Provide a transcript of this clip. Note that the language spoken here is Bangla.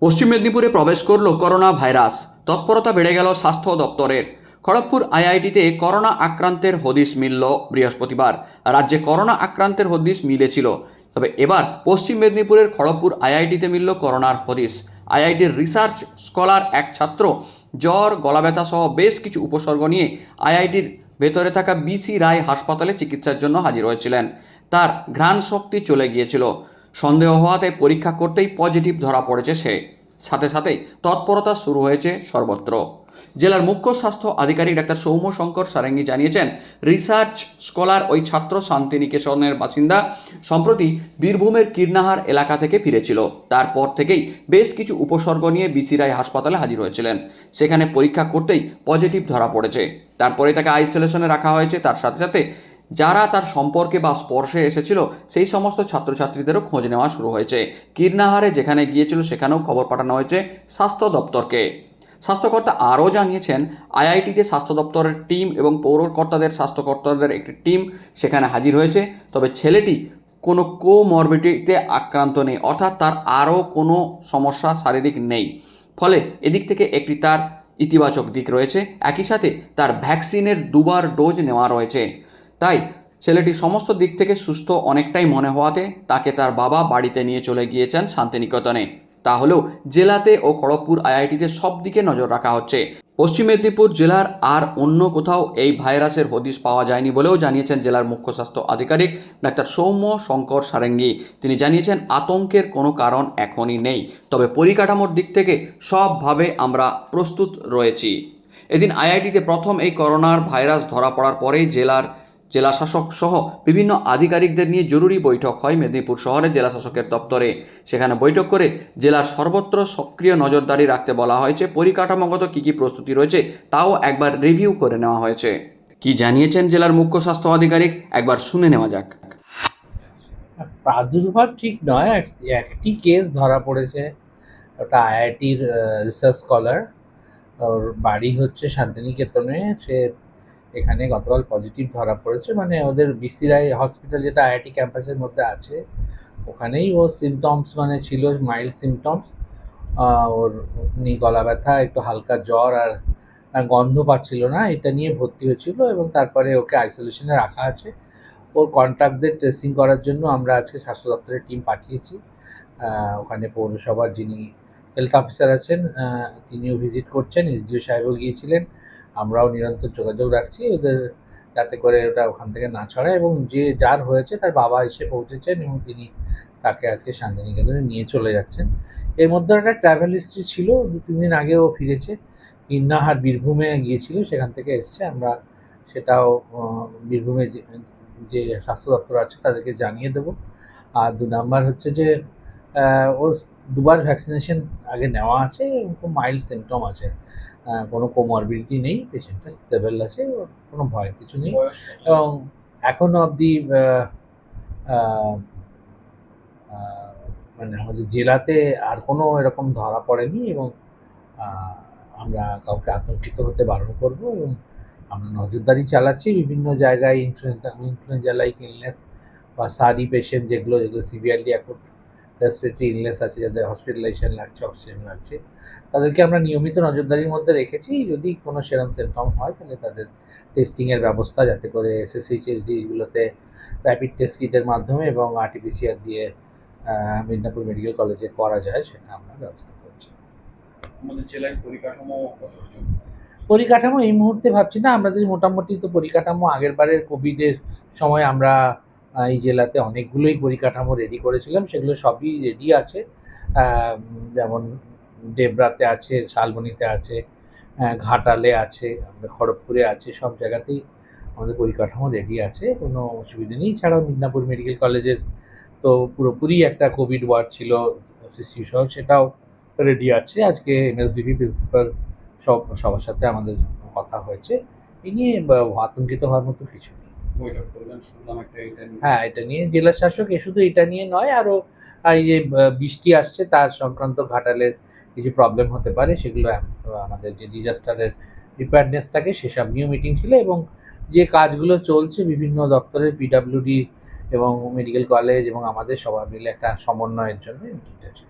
পশ্চিম মেদিনীপুরে প্রবেশ করল করোনা ভাইরাস। তৎপরতা বেড়ে গেল স্বাস্থ্য দপ্তরের। খড়গপুর আইআইটিতে করোনা আক্রান্তের হদিশ মিলল বৃহস্পতিবার। রাজ্যে করোনা আক্রান্তের হদিশ মিলেছিল। তবে এবার পশ্চিম মেদিনীপুরের খড়গপুর আইআইটিতে মিলল করোনার হদিশ। আইআইটির রিসার্চ স্কলার এক ছাত্র জ্বর গলা ব্যথা সহ বেশ কিছু উপসর্গ নিয়ে আইআইটির ভেতরে থাকা বিসি রায় হাসপাতালে চিকিৎসার জন্য হাজির হয়েছিলেন। তার ঘ্রাণ শক্তি চলে গিয়েছিল। সন্দেহ হওয়াতে পরীক্ষা করতেই পজিটিভ ধরা পড়েছে সে। সাথে সাথেই তৎপরতা শুরু হয়েছে সর্বত্র। জেলার মুখ্য স্বাস্থ্য আধিকারিক ডাক্তার সৌম্য শঙ্কর সারেঙ্গি জানিয়েছেন, রিসার্চ স্কলার ওই ছাত্র শান্তিনিকেতনের বাসিন্দা সম্প্রতি বীরভূমের কীর্ণাহার এলাকা থেকে ফিরেছিল। তারপর থেকেই বেশ কিছু উপসর্গ নিয়ে বিসি রায় হাসপাতালে হাজির হয়েছিলেন। সেখানে পরীক্ষা করতেই পজিটিভ ধরা পড়েছে। তারপরে তাকে আইসোলেশনে রাখা হয়েছে। তার সাথে সাথে যারা তার সম্পর্কে বা স্পর্শে এসেছিল, সেই সমস্ত ছাত্রছাত্রীদেরও খোঁজ নেওয়া শুরু হয়েছে। কীর্ণাহারে যেখানে গিয়েছিল, সেখানেও খবর পাঠানো হয়েছে স্বাস্থ্য দপ্তরকে। স্বাস্থ্যকর্তা আরও জানিয়েছেন, আইআইটিতে স্বাস্থ্য দপ্তরের টিম এবং পৌরকর্তাদের, স্বাস্থ্যকর্তাদের একটি টিম সেখানে হাজির হয়েছে। তবে ছেলেটি কোনো কোমরবিডিতে আক্রান্ত নেই, অর্থাৎ তার আরও কোনো সমস্যা শারীরিক নেই। ফলে এদিক থেকে একটি তার ইতিবাচক দিক রয়েছে। একই সাথে তার ভ্যাকসিনের দুবার ডোজ নেওয়া রয়েছে। তাই ছেলেটি সমস্ত দিক থেকে সুস্থ অনেকটাই মনে হওয়াতে তাকে তার বাবা বাড়িতে নিয়ে চলে গিয়েছেন শান্তিনিকেতনে। তাহলেও জেলাতে ও খড়গপুর আইআইটিতে সব দিকে নজর রাখা হচ্ছে। পশ্চিম মেদিনীপুর জেলার আর অন্য কোথাও এই ভাইরাসের হদিশ পাওয়া যায়নি বলেও জানিয়েছেন জেলার মুখ্য স্বাস্থ্য আধিকারিক ডাক্তার সৌম্য শঙ্কর সারেঙ্গি। তিনি জানিয়েছেন, আতঙ্কের কোনো কারণ এখনই নেই, তবে পরিকাঠামোর দিক থেকে সবভাবে আমরা প্রস্তুত রয়েছি। এদিন আইআইটিতে প্রথম এই করোনার ভাইরাস ধরা পড়ার পরেই জেলার জেলা শাসক সহ বিভিন্ন আধিকারিকদের নিয়ে জরুরি বৈঠক হয় মেদিনীপুর শহরের জেলা শাসকের দপ্তরে। সেখানে বৈঠক করে জেলার সর্বত্র সক্রিয় নজরদারি রাখতে বলা হয়েছে, পরিকাঠামোগত কী কী প্রস্তুতি রয়েছে তাও একবার রিভিউ করে নেওয়া হয়েছে। কি জানিয়েছেন জেলার মুখ্য স্বাস্থ্য আধিকারিক? একবার শুনে নেওয়া যাক। প্রাদুর্ভাব ঠিক নয় এক- একটি কেস ধরা পড়েছে। ওটা আইআইটির রিসার্চ স্কলার ওর বাড়ি হচ্ছে শান্তিনিকেতনে। সে এখানে গতকাল পজিটিভ ধরা পড়েছে। মানে ওদের বিসিরাই হসপিটাল যেটা আইআইটি ক্যাম্পাসের মধ্যে আছে, ওখানেই ওর সিমটমস মানে ছিল মাইল্ড সিমটমস ওর এমনি গলা ব্যথা, একটু হালকা জ্বর আর আর গন্ধ পাচ্ছিল না, এটা নিয়ে ভর্তি হয়েছিল এবং তারপরে ওকে আইসোলেশনে রাখা আছে। ওর কন্ট্যাক্টদের ট্রেসিং করার জন্য আমরা আজকে স্বাস্থ্য দপ্তরের টিম পাঠিয়েছি। ওখানে পৌরসভার যিনি হেলথ অফিসার আছেন তিনিও ভিজিট করছেন এসডিও সাহেবও গিয়েছিলেন। আমরাও নিরন্তর যোগাযোগ রাখছি, ওদের যাতে করে ওটা ওখান থেকে না ছড়ায় এবং যে যার হয়েছে তার বাবা এসে পৌঁছেছেন এবং তিনি তাকে আজকে শান্তিনিকেতনে নিয়ে চলে যাচ্ছেন। এর মধ্যে একটা ট্রাভেল হিস্ট্রি ছিল, দু তিন দিন আগেও ফিরেছে। ইন্নাহার বীরভূমে গিয়েছিল, সেখান থেকে এসছে। আমরা সেটাও বীরভূমে যে স্বাস্থ্য দপ্তর আছে তাদেরকে জানিয়ে দেবো। আর দু নাম্বার হচ্ছে যে ওর দুবার ভ্যাকসিনেশন আগে নেওয়া আছে এবং খুব মাইল্ড সিমটম আছে। কোনো কোমরবিলিটি নেই পেশেন্টটা স্টেবল আছে কোনো ভয়ের কিছু নেই। এবং এখনও অবধি মানে আমাদের জেলাতে আর কোনো এরকম ধরা পড়েনি এবং আমরা কাউকে আতঙ্কিত হতে বারণ করব এবং আমরা নজরদারি চালাচ্ছি বিভিন্ন জায়গায় ইনফ্লুয়েঞ্জা ইনফ্লুয়েঞ্জা লাইক ইলনেস বা সারি পেশেন্ট যেগুলো যেগুলো সিভিয়ারলি এখন রেসপিরেটরি ইলনেস আছে যাদের হসপিটালাইজেশন লাগছে অক্সিজেন লাগছে তাদেরকে আমরা নিয়মিত নজরদারির মধ্যে রেখেছি। যদি কোনো সেরম সিমটম হয় তাহলে তাদের টেস্টিংয়ের ব্যবস্থা যাতে করে এসএসএইচ এসডিগুলোতে র্যাপিড টেস্ট কিটের মাধ্যমে এবং আরটিপিসিআর দিয়ে মেদিনীপুর মেডিকেল কলেজে করা যায় সেটা আমরা ব্যবস্থা করছি। আমাদের জেলায় পরিকাঠামো পরিকাঠামো এই মুহূর্তে ভাবছি না আমাদের মোটামুটি তো পরিকাঠামো আগের বারের কোভিডের সময় আমরা এই জেলাতে অনেকগুলোই পরিকাঠামো রেডি করেছিলাম, সেগুলো সবই রেডি আছে। যেমন ডেবরাতে আছে, শালবনিতে আছে ঘাটালে আছে আমাদের খড়গপুরে আছে, সব জায়গাতেই আমাদের পরিকাঠামো রেডি আছে, কোনো অসুবিধা নেই। ছাড়াও মিদনাপুর মেডিকেল কলেজের তো পুরোপুরি একটা কোভিড ওয়ার্ড ছিল সিসিউ সহ সেটাও রেডি আছে। আজকে এমএসবিপি প্রিন্সিপাল সব, সবার সাথে আমাদের কথা হয়েছে। এই নিয়ে আতঙ্কিত হওয়ার মতো কিছু নেই। হ্যাঁ এটা নিয়ে জেলা শাসক এ শুধু এটা নিয়ে নয় আরও এই যে বৃষ্টি আসছে তার সংক্রান্ত ঘাটালের কিছু প্রবলেম হতে পারে, সেগুলো আমাদের যে ডিজাস্টারের প্রিপেয়ারনেস থাকে সেসব নিয়েও মিটিং ছিল এবং যে কাজগুলো চলছে বিভিন্ন দপ্তরের পিডাব্লিউডি এবং মেডিকেল কলেজ এবং আমাদের সবাই মিলে একটা সমন্বয়ের জন্য মিটিংটা ছিল।